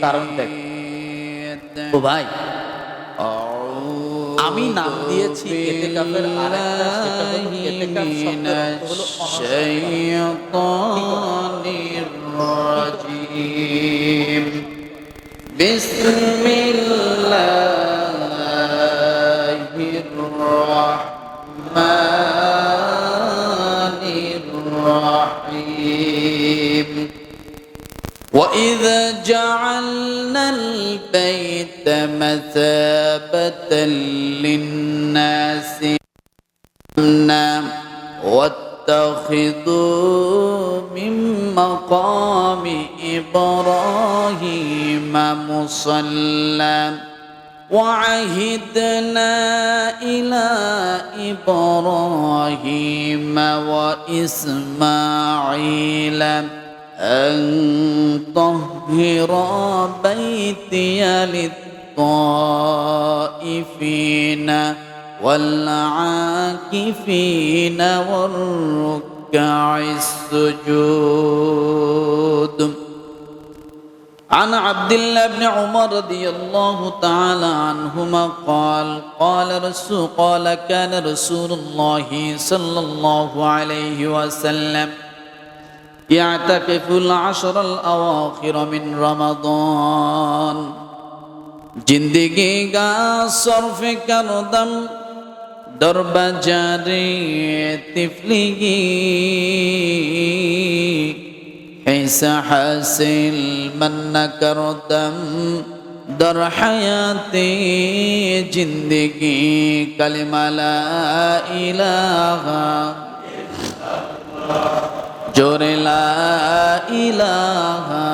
কারণ দেখ। ও ভাই আমি নাম দিয়েছি এতেকাফের আরেকটা সেটা হলো বিসমিল্লাহির রাহমানির وإذا جعلنا البيت مثابة للناس واتخذوا من مقام إبراهيم مصلى وعهدنا إلى إبراهيم وإسماعيل أن طهر بيتي للطائفين والعاكفين والركع السجود. عن عبد الله بن عمر رضي الله تعالى عنهما قال قال رسول قال كان رسول الله صلى الله عليه وسلم يعتكف العشر الأواخر من رمضان. جندگی کا صرف کردم درب در تفلی تفلگی حیث حاصل من نہ کردم در حیات جندگی کلمہ لا الہ জোরে লা ইলাহা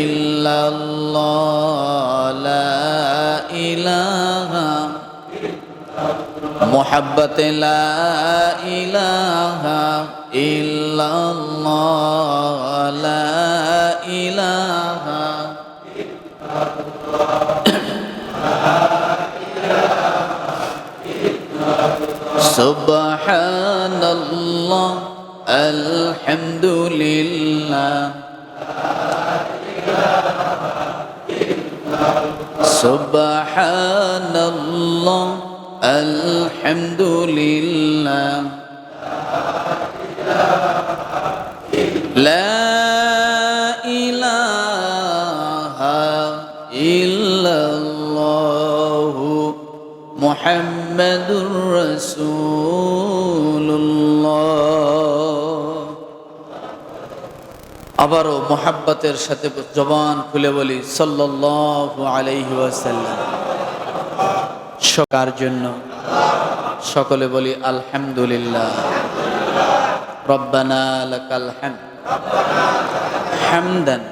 ইল্লাল্লাহ লা ইলাহা মোহাব্বত লা ইলাহা ইল্লাল্লাহ লা ইলাহা সুবহানাল্লাহ الحمد لله سبحان الله الحمد لله لا إله إلا الله. محمد رسول الله. আবারও মোহাব্বতের সাথে জবান খুলে বলি সাল্লাল্লাহু আলাইহি ওয়াসাল্লাম সকার জন্য সকলে বলি আলহামদুলিল্লাহ রব্বানা লাকাল হামদ হামদান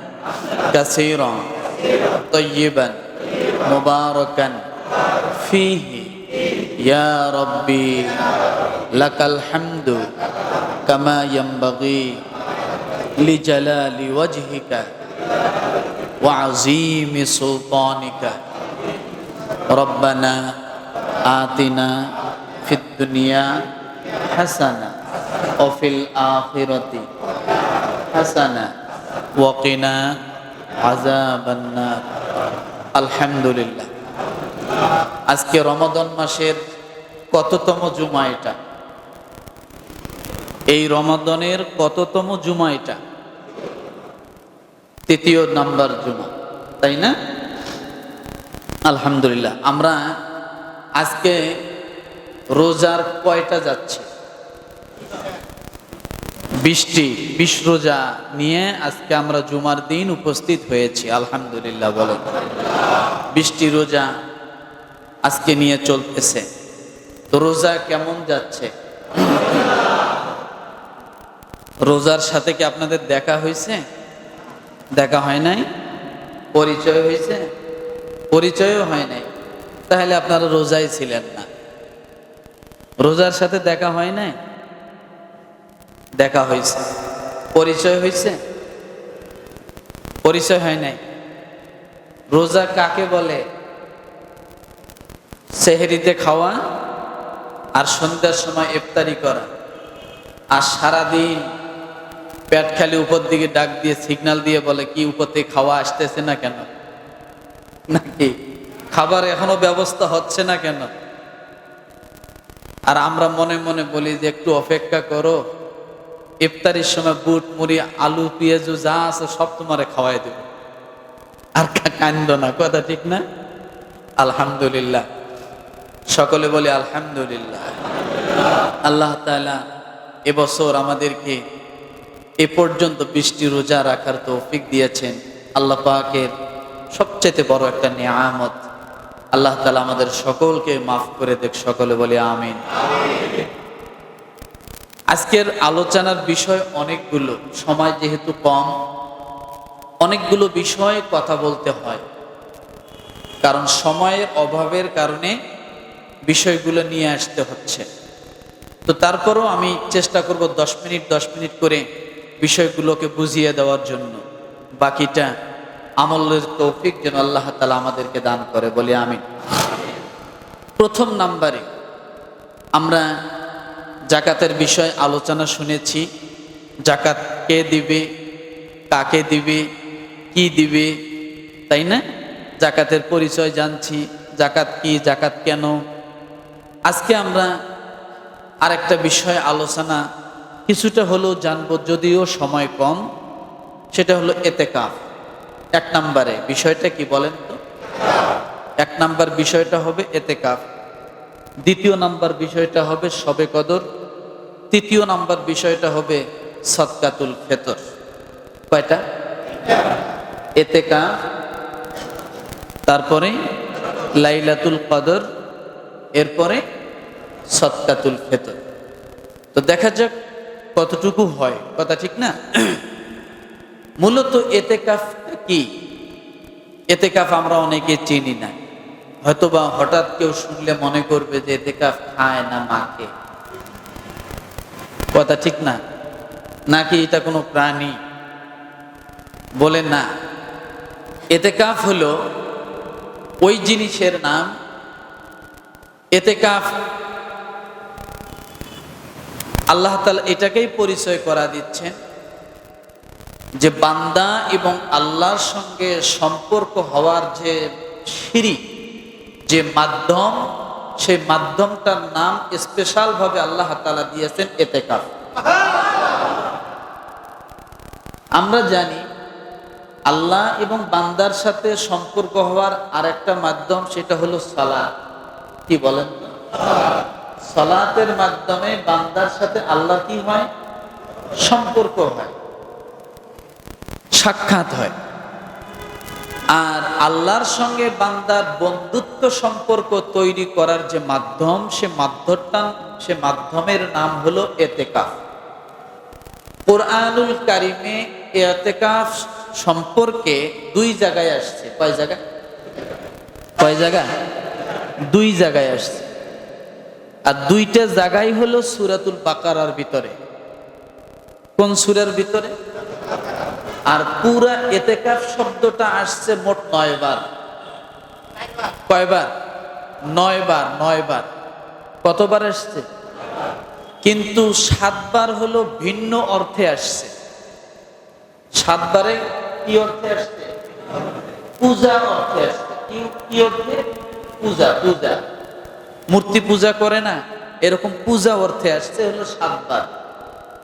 কাসীরান طيبا مباركا فيه يا ربي لك الحمد كما ينبغي لجلال وجهك وعظيم سلطانك ربنا آتنا في الدنيا حسنة وفي الآخرة حسنة وقنا عذاب النار الحمد لله আজকে রমাদান মাসের কততম জুমা এটা এই রমাদনের কততম জুমা এটা? তৃতীয় নাম্বার জুমা, তাই না? আলহামদুলিল্লাহ, আমরা আজকে রোজার কয়টা যাচ্ছে? বৃষ্টি, বিশ রোজা নিয়ে আজকে আমরা জুমার দিন উপস্থিত হয়েছি, আলহামদুলিল্লাহ, বলেন। বৃষ্টি, রোজা আজকে নিয়ে চলতেছে। তো রোজা কেমন যাচ্ছে? রোজার সাথে কি আপনাদের দেখা হয়েছে? দেখা হয় নাই? পরিচয় হয়েছে? পরিচয়ও হয় নাই। তাহলে আপনারা রোজাই ছিলেন না। রোজার সাথে দেখা হয় নাই? দেখা হয়েছে। পরিচয় হয়েছে? পরিচয় হয় নাই। রোজা কাকে বলে? সেহেরিতে খাওয়া আর সন্ধ্যার সময় ইফতারি করা। আর সারাদিন পেট খালি উপর দিকে ডাক দিয়ে সিগন্যাল দিয়ে বলে, কি উপর থেকে খাওয়া আসতেছে না কেন? নাকি? খাবার এখনও ব্যবস্থা হচ্ছে না কেন? আর আমরা মনে মনে বলি যে, একটু অপেক্ষা করো। ইফতারির সময় বুট, মুড়ি, আলু, পেঁয়াজু, যা আছে সব তোমারে খাওয়াই দেব। আর কান্দ না, কথা ঠিক না? আলহামদুলিল্লাহ। সকলে বলে আলহামদুলিল্লাহ। আল্লাহ তাআলা এবছর আমাদেরকে এ পর্যন্ত বৃষ্টি রোজা রাখার তৌফিক দিয়েছেন আল্লাহ পাকের সবচেয়ে বড় একটা নিয়ামত। আল্লাহ তালা আমাদের সকলকে মাফ করে দেখ সকলে বলে আমিন। আজকের আলোচনার বিষয় অনেকগুলো, সময় যেহেতু কম, অনেকগুলো বিষয়ে কথা বলতে হয়। কারণ সময়ের অভাবের কারণে বিষয়গুলো নিয়ে আসতে হচ্ছে। তো তারপরও আমি চেষ্টা করব দশ মিনিট দশ মিনিট করে বিষয়গুলোকে বুঝিয়ে দেওয়ার জন্য বাকিটা আমলের তৌফিক যেন আল্লাহ তালা আমাদেরকে দান করে, বলি আমি প্রথম নাম্বারে আমরা জাকাতের বিষয়ে আলোচনা শুনেছি। জাকাত কে দিবে, কাকে দিবে, কি দিবে, তাই না? জাকাতের পরিচয় জানছি, জাকাত কি, জাকাত কেন? আজকে আমরা আরেকটা বিষয় আলোচনা কিছুটা হলেও জানব, যদিও সময় কম, সেটা হলো এতেকাফ। এক নম্বরে, বিষয়টা কি বলেন তো? এক নাম্বার বিষয়টা হবে এতেকাফ। দ্বিতীয় নাম্বার বিষয়টা হবে সবে কদর। তৃতীয় নাম্বার বিষয়টা হবে সৎকাতুল ফেতর। কয়টা? এতেকাফ, তারপরে লাইলাতুল কদর, এরপরে সৎকাতুল ফেতর। তো দেখা যাক কতটুকু হয়? কথা ঠিক না? মূলত এতেকাফটা কি? এতে কাফ আমরা অনেকে চিনি না। হয়তোবা হঠাৎ কেউ শুনলে মনে করবে যে এতে কাফ খায় না মাকে। কথা ঠিক না? নাকি এটা কোনো প্রাণী? বলে না। এতে কাফ হলো ওই জিনিসের নাম, এতেকাফ আল্লাহ তালা এটাকেই পরিচয় করা দিচ্ছেন যে বান্দা এবং আল্লাহর সঙ্গে সম্পর্ক হওয়ার যে সিঁড়ি, যে মাধ্যম, সেই মাধ্যমটার নাম স্পেশাল ভাবে আল্লাহ তালা দিয়েছেন এতেকাফ আমরা জানি আল্লাহ এবং বান্দার সাথে সম্পর্ক হওয়ার আরেকটা মাধ্যম সেটা হলো সালা কি বলেন? সালাতের মাধ্যমে বান্দার সাথে আল্লাহ কি হয়? সম্পর্ক হয়। সাক্ষাৎ হয়। আর আল্লাহর সঙ্গে বান্দার বন্ধুত্ব সম্পর্ক তৈরি করার যে মাধ্যম, সে মাধ্যমটা, সে মাধ্যমের নাম হলো এতেকাফ। কোরআনুল কারিমে এতেকাফ সম্পর্কে দুই জায়গায় আসছে। কয় জায়গা কয় জায়গা দুই জায়গায় আসছে। আর দুইটা জায়গায় হলো সুরাতুল বাকারার ভিতরে। কোন সুরের ভিতরে? আর পুরা এতেকাফ শব্দটা আসছে মোট নয় বার। কয়বার নয় বার নয় বার। কতবার আসছে? কিন্তু সাতবার হলো ভিন্ন অর্থে আসছে। সাতবারে কি অর্থে আসছে? পূজা অর্থে আসছে। কি অর্থে? পূজা পূজা। মূর্তি পূজা করে না, এরকম পূজা অর্থে আসছে হলো সাতবার।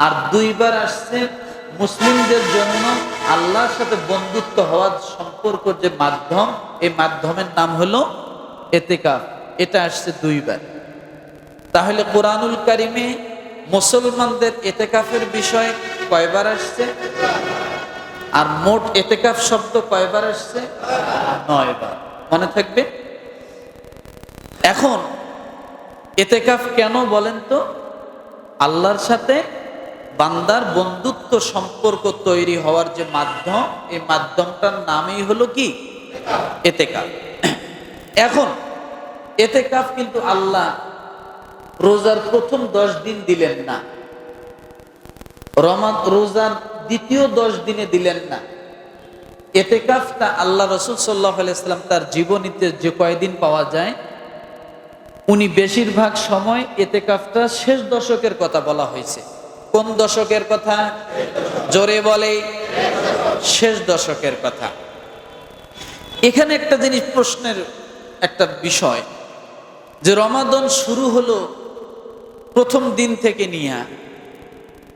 আর দুইবার আসছে মুসলিমদের জন্য আল্লাহর সাথে বন্ধুত্ব হওয়ার সম্পর্ক যে মাধ্যম, এই মাধ্যমের নাম হলো এতেকাফ। এটা আসছে দুইবার। তাহলে কোরআনুল কারিমে মুসলমানদের এতেকাফের বিষয় কয়বার আসছে? আর মোট এতেকাফ শব্দ কয়বার আসছে? নয়বার। মনে থাকবে? এখন এতেকাফ কেন বলেন তো? আল্লাহর সাথে বান্দার বন্ধুত্ব সম্পর্ক তৈরি হওয়ার যে মাধ্যম, এই মাধ্যমটার নামই হলো কি? এতেকাফ। এখন, এতেকাফ কিন্তু আল্লাহ রোজার প্রথম দশ দিন দিলেন না। রমাদ, রোজার দ্বিতীয় দশ দিনে দিলেন না। এতেকাফটা আল্লাহ রসুল সাল্লাহ আলাইসাল্লাম তার জীবনীতে যে কয়দিন পাওয়া যায়? উনি বেশিরভাগ সময় এতেকাফটা শেষ দশকের কথা বলা হয়েছে। কোন দশকের কথা? জোরে বলে, শেষ দশকের কথা। এখানে একটা জিনিস প্রশ্নের একটা বিষয়, যে রমাদন শুরু হলো প্রথম দিন থেকে নিয়ে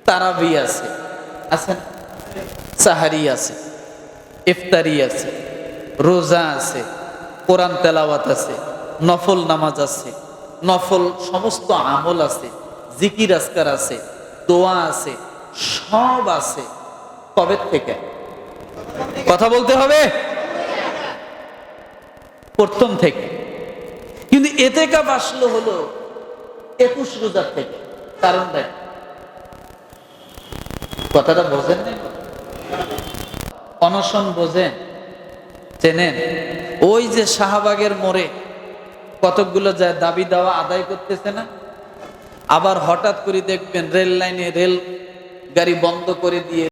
তারাবি আছে আছেন সাহারি আছে, ইফতারি আছে, রোজা আছে, কোরআন তেলাওয়াত আছে, নফল নামাজ আছে। নফল সমস্ত আমল আছে, জিকির আসকার আছে, দোয়া আছে, সব আছে। কবে থেকে? কথা বলতে হবে? প্রথম থেকে। কিন্তু এতে কাপ আসলো হলো একুশ রোজার থেকে। কারণ দেখ, কথাটা বোঝেন অনশন বোঝেন, চেনেন? ওই যে শাহবাগের মোড়ে কতকগুলো যায় দাবি দাওয়া আদায় করতেছে না? আবার হঠাৎ করে দেখবেন রেল লাইনে রেল গাড়ি বন্ধ করে দিয়ে